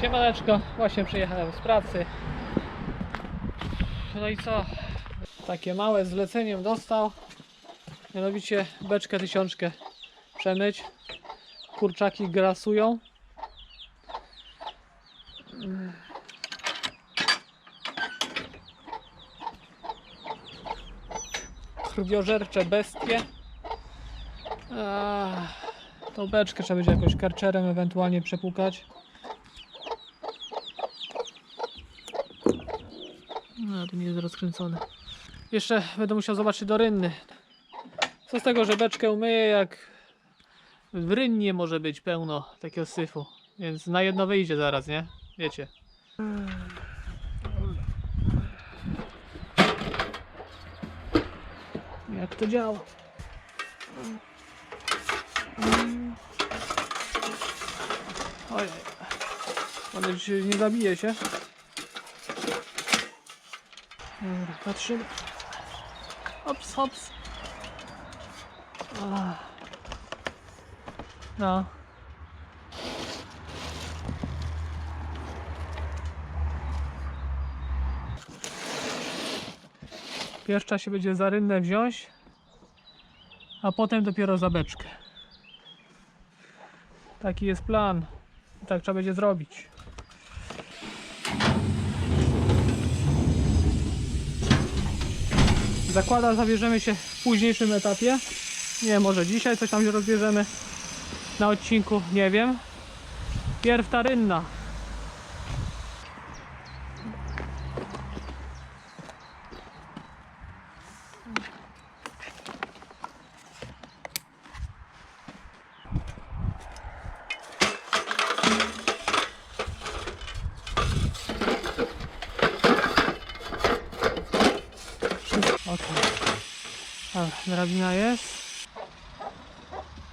Siemaneczko, właśnie przyjechałem z pracy. No i co? Takie małe zleceniem dostał. Mianowicie beczkę tysiączkę przemyć. Kurczaki grasują. Krwiożercze bestie. Ach, tą beczkę trzeba będzie jakoś karczerem ewentualnie przepukać. No, nie jest rozkręcone. Jeszcze będę musiał zobaczyć do rynny. Co z tego, że beczkę umyję, jak w rynnie może być pełno takiego syfu. Więc na jedno wyjdzie zaraz, nie? Wiecie. Jak to działa? Ojej. Że nie zabije się. Dobra, patrzymy. Hops, hops. No. Pierwsza się będzie za rynnę wziąć, a potem dopiero za beczkę. Taki jest plan. Tak trzeba będzie zrobić. Zakładam, zabierzemy się w późniejszym etapie. Nie, może dzisiaj coś tam rozbierzemy na odcinku, nie wiem. Pierw ta rynna. Dobra, drabina jest.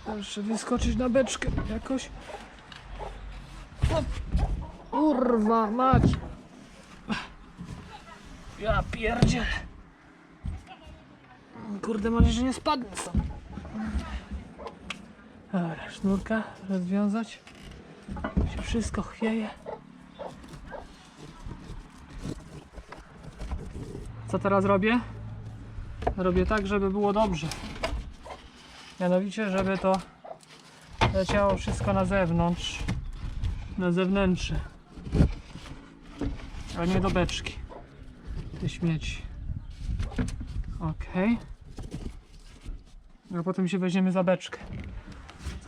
Muszę wyskoczyć na beczkę jakoś. Hop. Kurwa mać. Ja pierdzie. Kurde, mam że nie spadnę stąd. Dobra, sznurka rozwiązać. Się wszystko chwieje. Co teraz robię? Robię tak, żeby było dobrze. Mianowicie, żeby to leciało wszystko na zewnątrz, na zewnętrzne, a nie do beczki. Te śmieci. Ok. A potem się weźmiemy za beczkę.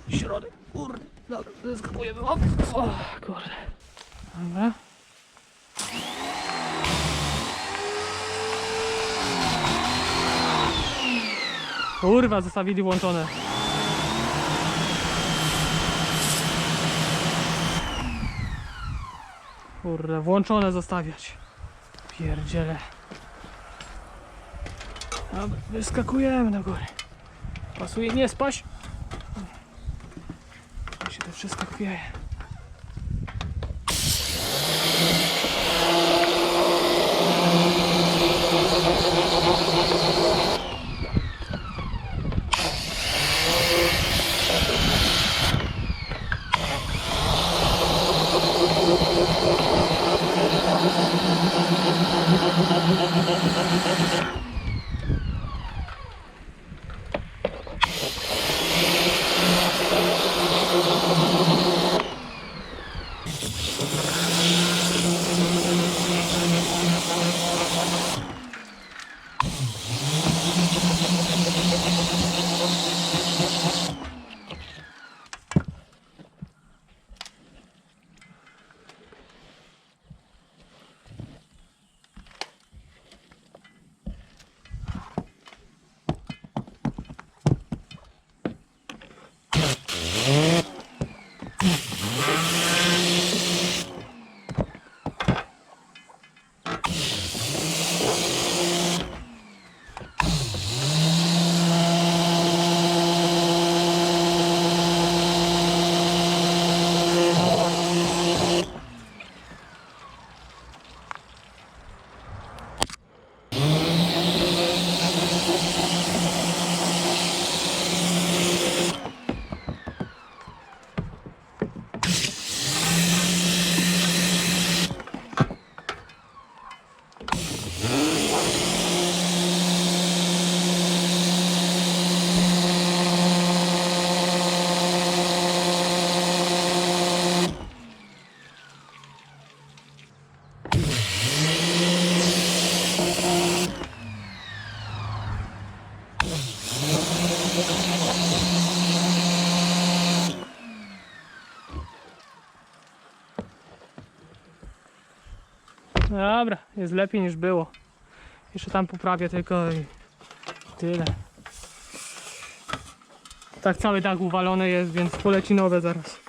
Środek, kurde. Dobra, zeskakujemy. O, kurde. Dobra. Kurwa, zostawili włączone. Kurde, włączone zostawiać. Pierdziele. Dobra, wyskakujemy do góry. Pasuje nie spaść. Tu się to wszystko chwieje. Mm-hmm. Dobra, jest lepiej niż było. Jeszcze tam poprawię tylko i tyle. Tak cały dach uwalony jest, więc poleci nowe zaraz.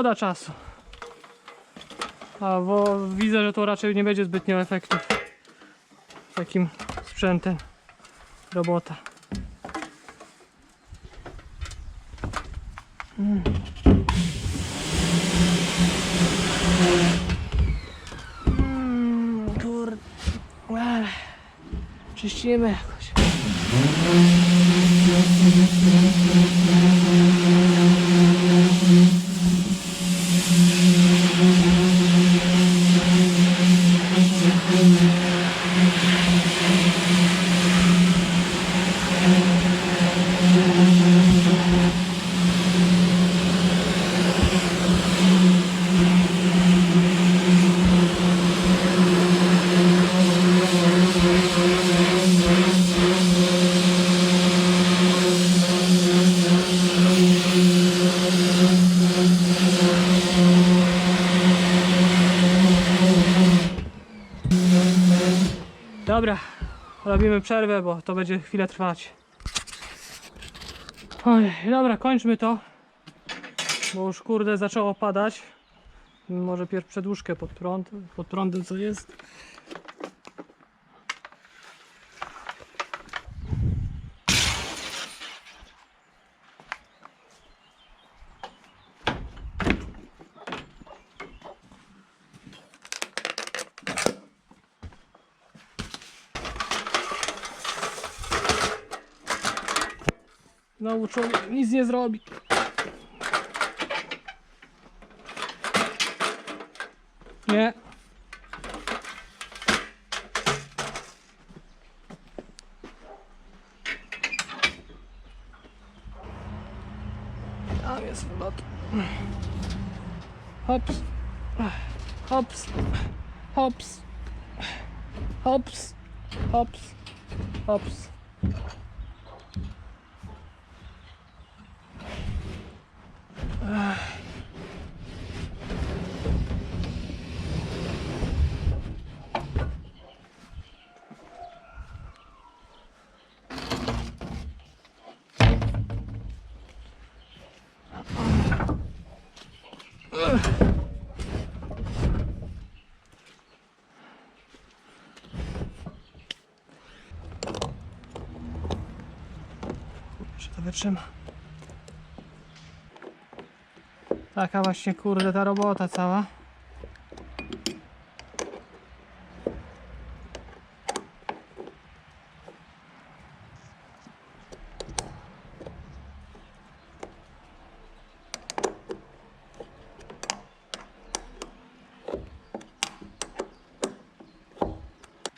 Szkoda czasu. A bo widzę, że to raczej nie będzie zbytnio efektów. Takim sprzętem robota. Mm. Mm, Kurde. Ech. Czyścimy jakoś. Dobra, robimy przerwę, bo to będzie chwilę trwać. Oj, dobra, kończmy to. Bo już kurde zaczęło padać. Może pierw przedłużkę pod prąd, pod prądem co jest. Człowiek nic nie zrobi. Nie. Tam jest to. Hops. Hops. Hops. Hops. Hops. Hops. To wytrzyma? Taka właśnie kurde ta robota cała.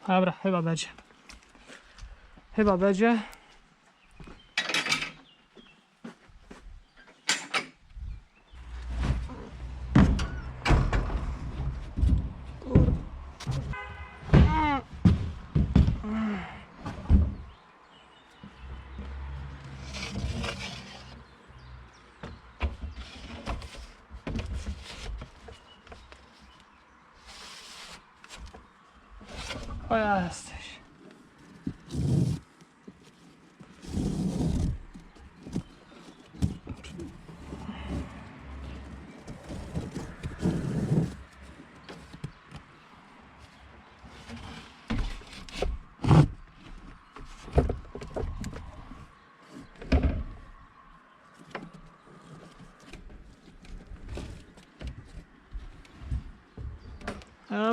Dobra, chyba będzie. Chyba będzie. O jesteś.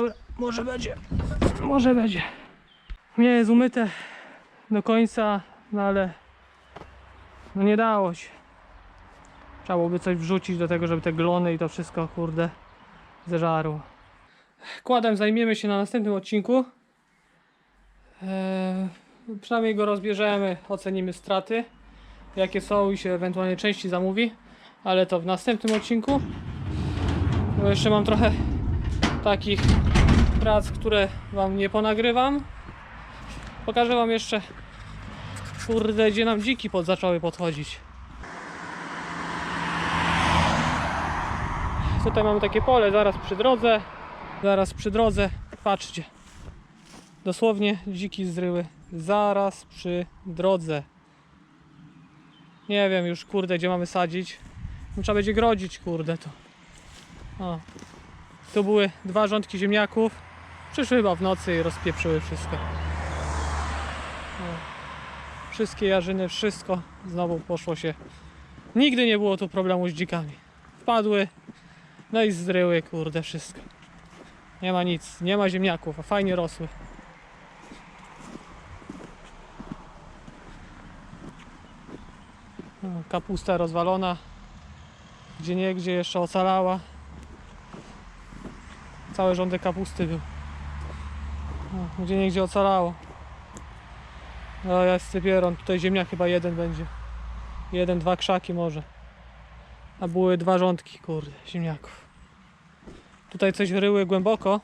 Dobra, może będzie. Może będzie. Nie jest umyte do końca, no ale no nie dało się. Trzeba byłoby coś wrzucić do tego, żeby te glony i to wszystko kurde zeżarło. Kładem zajmiemy się na następnym odcinku. Eee, przynajmniej go rozbierzemy, ocenimy straty, jakie są i się ewentualnie części zamówi, ale to w następnym odcinku. Bo jeszcze mam trochę takich prac, które Wam nie ponagrywam. Pokażę Wam jeszcze, kurde, gdzie nam dziki pod, zaczęły podchodzić. Tutaj mamy takie pole, zaraz przy drodze. Zaraz przy drodze, patrzcie. Dosłownie dziki zryły. Zaraz przy drodze. Nie wiem już, kurde, gdzie mamy sadzić. No, Trzeba będzie grodzić, kurde, to. O. Tu były dwa rządki ziemniaków. Przyszły chyba w nocy i rozpieprzyły wszystko. O. Wszystkie jarzyny, wszystko znowu poszło się. Nigdy nie było tu problemu z dzikami. Wpadły, no i zryły, kurde, wszystko. Nie ma nic, nie ma ziemniaków, a fajnie rosły. O, Kapusta rozwalona. Gdzie nie, gdzie jeszcze ocalała. Cały rządek kapusty był. O, Gdzie nie, gdzie ocalało. O, jest cypieron. Tutaj ziemniak chyba jeden będzie. Jeden, dwa krzaki może. A były dwa rządki, kurde, ziemniaków. Tutaj coś ryły głęboko.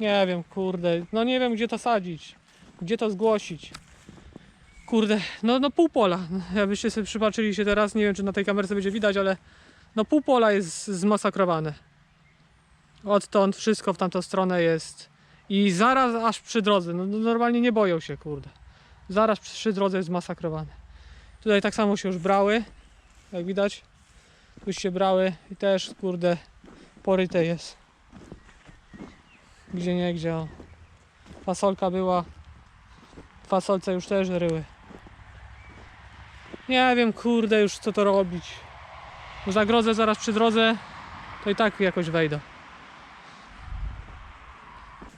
Nie wiem, kurde. No nie wiem, gdzie to sadzić. Gdzie to zgłosić. Kurde, no, no pół pola. Jakbyście sobie przypatrzyli się teraz, nie wiem, czy na tej kamerce będzie widać, ale no pół pola jest zmasakrowane. Odtąd wszystko w tamtą stronę jest. I zaraz aż przy drodze. No, no normalnie nie boją się, kurde. Zaraz przy drodze jest zmasakrowane. Tutaj tak samo się już brały. Jak widać. Tu się brały i też kurde poryte jest. Gdzie nie gdzie. O. Fasolka była. Fasolce już też ryły. Nie wiem kurde już co to robić. Zagrodzę zaraz przy drodze. To i tak jakoś wejdę.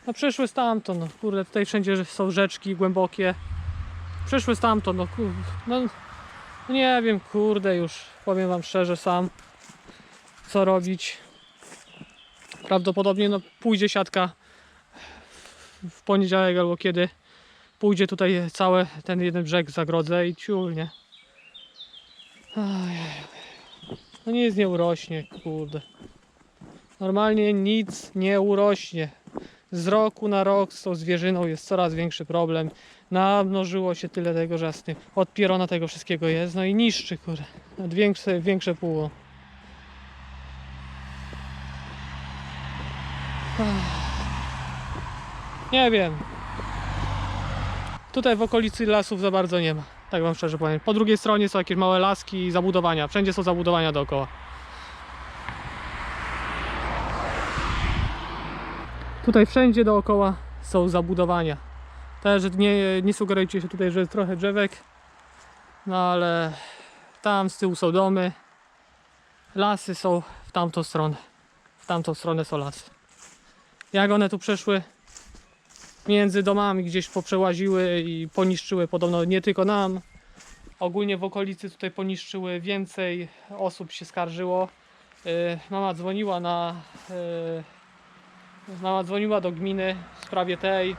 No przeszły stamtąd, no kurde tutaj wszędzie są rzeczki głębokie. Przeszły stamtąd, no kurde. No, no nie wiem, kurde, już powiem Wam szczerze sam, co robić. Prawdopodobnie no, pójdzie siatka w- poniedziałek albo kiedy. Pójdzie tutaj cały ten jeden brzeg zagrodzę i ciul, nie? No nic nie urośnie, kurde. Normalnie nic nie urośnie. Z roku na rok z tą zwierzyną jest coraz większy problem namnożyło się tyle tego, że z od pierona tego wszystkiego jest, no i niszczy, kurde. Większe, większe pół. Nie wiem. Tutaj w okolicy lasów za bardzo nie ma. Tak wam szczerze powiem. Po drugiej stronie są jakieś małe laski i zabudowania. Wszędzie są zabudowania dookoła. Tutaj wszędzie dookoła są zabudowania. Też nie, nie sugerujcie się tutaj, że jest trochę drzewek. No ale tam z tyłu są domy. Lasy są w tamtą stronę. W tamtą stronę są lasy. Jak one tu przeszły między domami gdzieś poprzełaziły i poniszczyły podobno nie tylko nam. Ogólnie w okolicy tutaj poniszczyły więcej osób się skarżyło. Yy, Mama dzwoniła na Mama dzwoniła do gminy w sprawie tej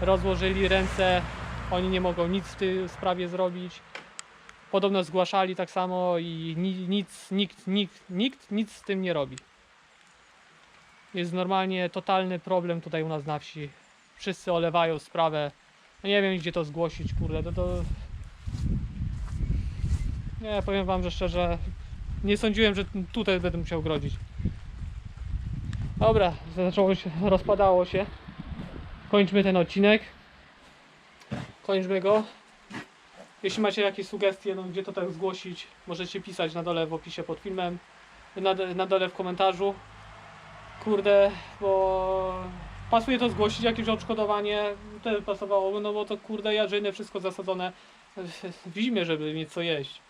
rozłożyli ręce, oni nie mogą nic w tej sprawie zrobić. Podobno zgłaszali tak samo i ni- nic, nikt, nikt, nikt nic z tym nie robi. Jest normalnie totalny problem tutaj u nas na wsi. Wszyscy olewają sprawę. No nie wiem gdzie to zgłosić, kurde, to, to... Nie, powiem wam, że szczerze, nie sądziłem, że tutaj będę musiał grodzić. Dobra, zaczęło się, rozpadało się kończmy ten odcinek. Kończmy go. Jeśli macie jakieś sugestie, no, gdzie to tak zgłosić, możecie pisać na dole w opisie pod filmem, na, na dole w komentarzu. Kurde, bo pasuje to zgłosić, jakieś odszkodowanie, to pasowało, no bo to kurde jarzyny, wszystko zasadzone w zimie, żeby mieć co jeść.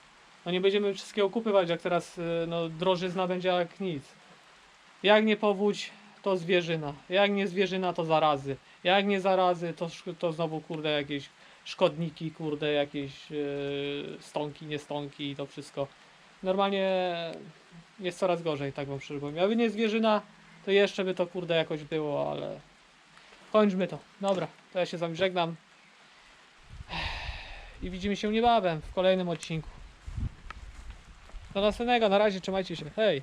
No nie będziemy wszystkiego kupywać, jak teraz no, drożyzna będzie jak nic. Jak nie powódź, to zwierzyna. Jak nie zwierzyna, to zarazy. Jak nie zarazy, to, to znowu kurde jakieś szkodniki, kurde jakieś yy, stonki, nie stonki i to wszystko. Normalnie jest coraz gorzej, tak wam powiem. Jakby nie zwierzyna, to jeszcze by to kurde jakoś było, ale kończmy to. Dobra, to ja się z wami żegnam. I widzimy się niebawem w kolejnym odcinku. Do następnego, na razie trzymajcie się. Hej!